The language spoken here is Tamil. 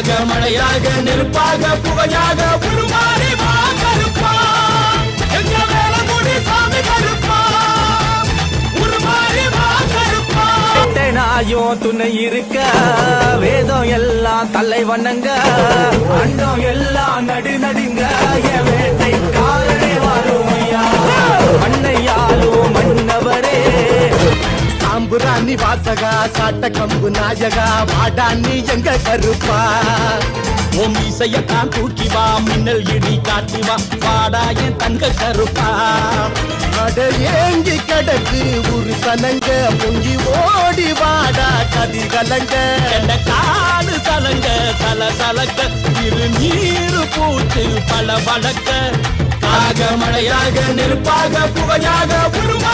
தாக மழையாக நெருப்பாக புகையாக உருமாறி வா கருப்பா. எங்க மேல முடி சாமி கருப்பா. உருமாறி வா கருப்பா. நாயும் துணை இருக்க வேதம் எல்லாம் தலை வண்ணங்க அண்டம் எல்லாம் தம்புராணி வாசகா சாட்ட கம்பு நாயகா வாடாண்ணி எங்க கருப்பா? உன் இசையத்தான் தூக்கி வா மின்னல் இடி காட்டி வா வாடா என் தங்க கருப்பா. அட ஏங்கி கடக்கு ஒரு சனங்க பொங்கி ஓடி வாடா கதி கலங்க. என்ன காடு சலங்க சல சலக்க இரு நீரு பூத்து பல வழக்க காக மழையாக நெருப்பாக புகையாக உருவா